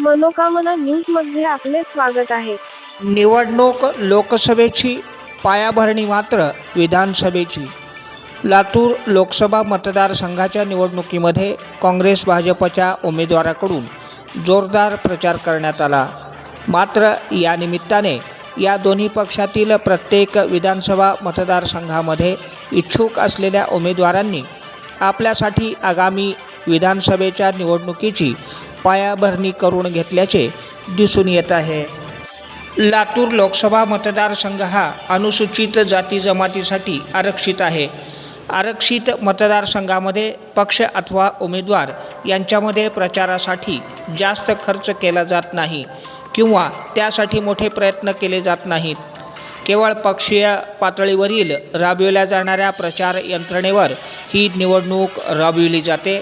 मनोकामना न्यूजमध्ये आपले स्वागत आहे. निवडणूक लोकसभेची पायाभरणी मात्र विधानसभेची. लातूर लोकसभा मतदारसंघाच्या निवडणुकीमध्ये काँग्रेस भाजपच्या उमेदवाराकडून जोरदार प्रचार करण्यात आला. मात्र या निमित्ताने या दोन्ही पक्षातील प्रत्येक विधानसभा मतदारसंघामध्ये इच्छुक असलेल्या उमेदवारांनी आपल्यासाठी आगामी विधानसभेच्या निवडणुकीची पायाभरणी करून घेतल्याचे दिसून येत आहे. लातूर लोकसभा मतदारसंघ हा अनुसूचित जाती जमातीसाठी आरक्षित आहे. आरक्षित मतदारसंघामध्ये पक्ष अथवा उमेदवार यांच्यामध्ये प्रचारासाठी जास्त खर्च केला जात नाही किंवा त्यासाठी मोठे प्रयत्न केले जात नाहीत. केवळ पक्षीय पातळीवरील राबविल्या जाणाऱ्या प्रचार यंत्रणेवर ही निवडणूक राबविली जाते.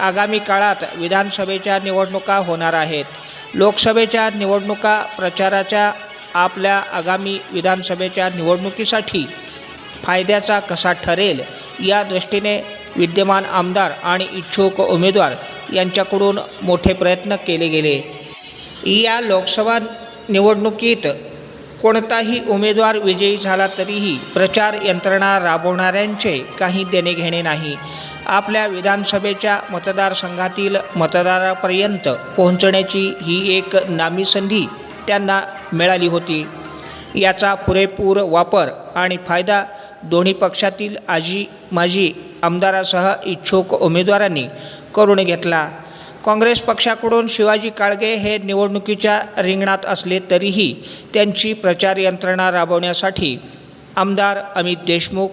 आगामी काळात विधानसभेच्या निवडणुका होणार आहेत. लोकसभेच्या निवडणुका प्रचाराच्या आपल्या आगामी विधानसभेच्या निवडणुकीसाठी फायद्याचा कसा ठरेल या दृष्टीने विद्यमान आमदार आणि इच्छुक उमेदवार यांच्याकडून मोठे प्रयत्न केले गेले. या लोकसभा निवडणुकीत कोणताही उमेदवार विजयी झाला तरीही प्रचार यंत्रणा राबवणाऱ्यांचे काही देणे घेणे नाही. आपल्या विधानसभेच्या मतदारसंघातील मतदारापर्यंत पोहोचण्याची ही एक नामी संधी त्यांना मिळाली होती. याचा पुरेपूर वापर आणि फायदा दोन्ही पक्षातील आजी माजी आमदारासह इच्छुक उमेदवारांनी करून घेतला. काँग्रेस पक्षाकडून शिवाजी काळगे हे निवडणुकीच्या रिंगणात असले तरीही त्यांची प्रचार यंत्रणा राबवण्यासाठी आमदार अमित देशमुख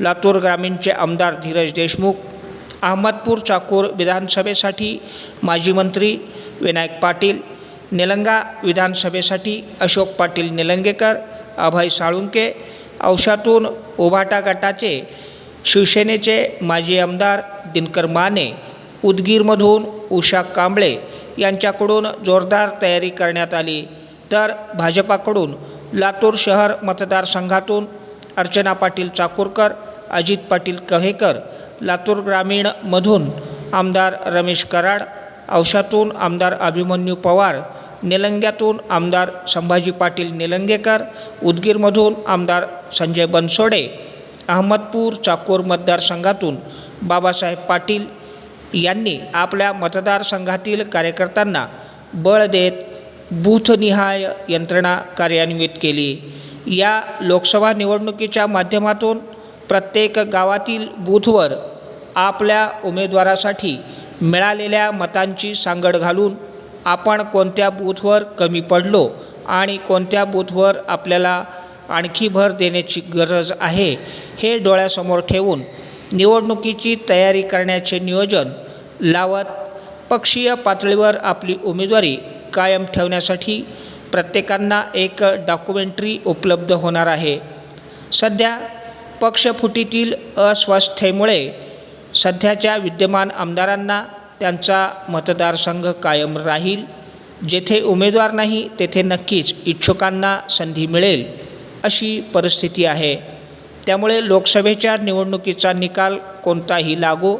लातूर ग्रामीणचे आमदार धीरज देशमुख अहमदपूर चाकूर विधानसभेसाठी माजी मंत्री विनायक पाटील निलंगा विधानसभेसाठी अशोक पाटील निलंगेकर अभय साळुंके औशातून उभाटा गटाचे शिवसेनेचे माजी आमदार दिनकर माने उदगीरमधून उषा कांबळे यांच्याकडून जोरदार तयारी करण्यात आली. तर भाजपाकडून लातूर शहर मतदारसंघातून अर्चना पाटील चाकूरकर अजित पाटील कव्हेकर लातूर ग्रामीणमधून आमदार रमेश कराड औशातून आमदार अभिमन्यू पवार निलंग्यातून आमदार संभाजी पाटील निलंगेकर उदगीरमधून आमदार संजय बनसोडे अहमदपूर चाकूर मतदारसंघातून बाबासाहेब पाटील यांनी आपल्या मतदारसंघातील कार्यकर्त्यांना बळ देत बूथनिहाय यंत्रणा कार्यान्वित केली. या लोकसभा निवडणुकीच्या माध्यमातून प्रत्येक गावातील बूथवर आपल्या उमेदवारासाठी मिळालेल्या मतांची सांगड घालून आपण कोणत्या बूथवर कमी पडलो आणि कोणत्या बूथवर आपल्याला आणखी भर देण्याची गरज आहे हे डोळ्यासमोर ठेवून निवडणुकीची तयारी करण्याचे नियोजन लावत पक्षीय पातळीवर आपली उमेदवारी कायम ठेवण्यासाठी प्रत्येकांना एक डॉक्युमेंटरी उपलब्ध होणार आहे. सध्या पक्षफुटीतील अस्वस्थतेमुळे सध्याच्या विद्यमान आमदारांना त्यांचा मतदारसंघ कायम राहील. जेथे उमेदवार नाही तेथे नक्कीच इच्छुकांना संधी मिळेल अशी परिस्थिती आहे. त्यामुळे लोकसभेच्या निवडणुकीचा निकाल कोणताही लागो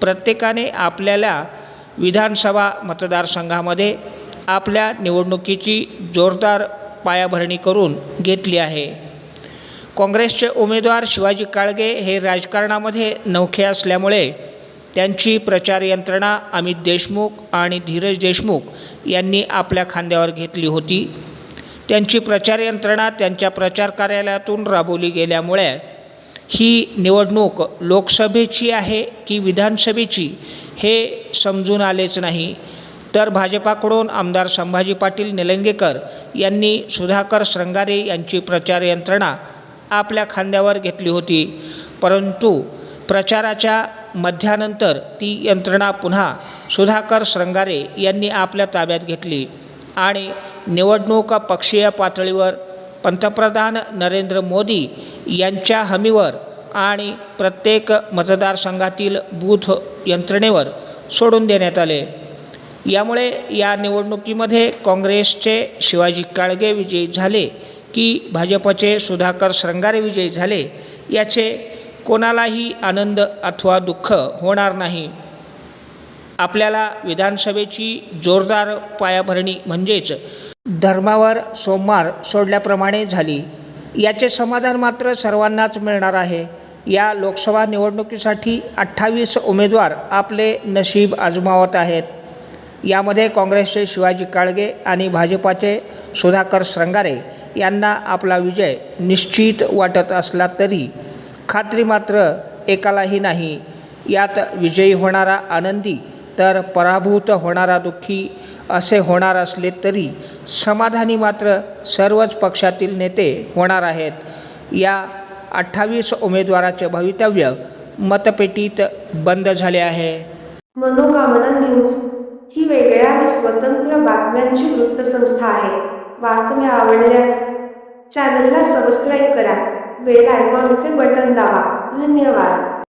प्रत्येकाने आपल्याला विधानसभा मतदारसंघामध्ये आपल्या निवडणुकीची जोरदार पायाभरणी करून घेतली आहे. काँग्रेसचे उमेदवार शिवाजी काळगे हे राजकारणामध्ये नवखे असल्यामुळे त्यांची प्रचार यंत्रणा अमित देशमुख आणि धीरज देशमुख यांनी आपल्या खांद्यावर घेतली होती. त्यांची प्रचार यंत्रणा त्यांच्या प्रचार कार्यालयातून राबवली गेल्यामुळे ही निवडणूक लोकसभेची आहे की विधानसभेची हे समजून आलेच नाही. तर भाजपाकडून आमदार संभाजी पाटील निलंगेकर यांनी सुधाकर श्रंगारे यांची प्रचार यंत्रणा आपल्या खांद्यावर घेतली होती. परंतु प्रचाराच्या मध्यानंतर ती यंत्रणा पुन्हा सुधाकर श्रंगारे यांनी आपल्या ताब्यात घेतली आणि निवडणूक पक्षीय पातळीवर पंतप्रधान नरेंद्र मोदी यांच्या हमीवर आणि प्रत्येक मतदारसंघातील बूथ यंत्रणेवर सोडून देण्यात आले. यामुळे या निवडणुकीमध्ये काँग्रेसचे शिवाजी काळगे विजयी झाले की भाजपचे सुधाकर श्रंगारे विजयी झाले याचे कोणालाही आनंद अथवा दुःख होणार नाही. आपल्याला विधानसभेची जोरदार पायाभरणी म्हणजेच धर्मावर सोमवार सोडल्याप्रमाणे झाली. याचे समाधान मात्र सर्वांनाच मिळणार आहे. या लोकसभा निवडणुकीसाठी अठ्ठावीस उमेदवार आपले नशीब आजमावत आहेत. यामध्ये काँग्रेसचे शिवाजी काळगे आणि भाजपाचे सुधाकर श्रंगारे यांना आपला विजय निश्चित वाटत असला तरी खात्री मात्र एकालाही नाही. यात विजयी होणारा आनंदी तर पराभूत होणारा दुःखी असे होणार असले तरी समाधानी मात्र सर्वच पक्षातील नेते होणार आहेत. या अठ्ठावीस उमेदवाराचे भवितव्य मतपेटीत बंद झाले आहे. मनोकामना न्यूज. आणि स्वतंत्र बातम्यांची वृत्तसंस्था आहे. बातम्या आवडल्यास चॅनलला सबस्क्राईब करा. बेल आयकॉनचे बटन दाबा. धन्यवाद.